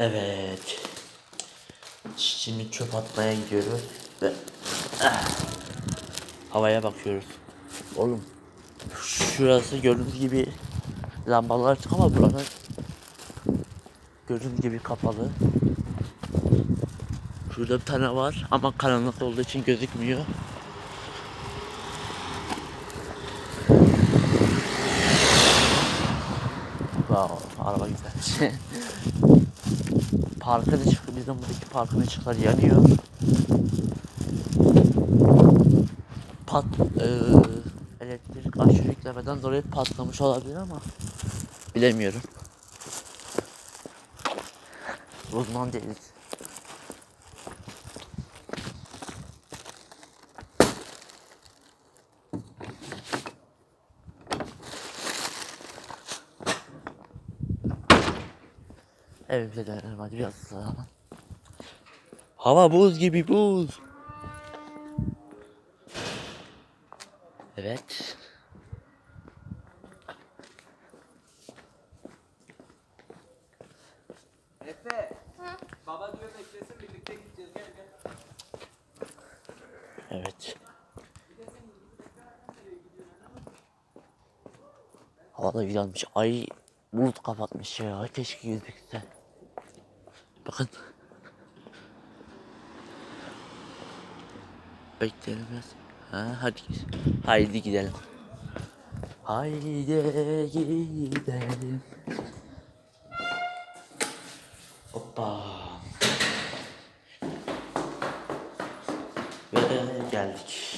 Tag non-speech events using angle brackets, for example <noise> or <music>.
Evet. Şimdi çöp atmaya gidiyoruz ve Ah! havaya bakıyoruz. Oğlum şurası gördüğünüz gibi lambalar açık ama buranın gördüğünüz gibi kapalı. Şurada bir tane var ama karanlık olduğu için gözükmüyor. Wow, araba güzel. <laughs> parkın ışıkları, bizim buradaki parkın ışıkları yanıyor. Pat, eee, elektrik aşırı yüklemeden dolayı patlamış olabilir ama bilemiyorum. Uzman değiliz. Evimize dönelim hadi biraz ıslanalım. Hava buz gibi buz. Evet. Efe. Baba diyor beklesin birlikte gideceğiz gel gel. Evet. Hava da güzelmiş. Ay bulut kapatmış ya. Keşke gözükse. Bakın. Bekleyelim biraz. Ha, hadi. Haydi gidelim. Haydi gidelim. Hoppa. Ve geldik.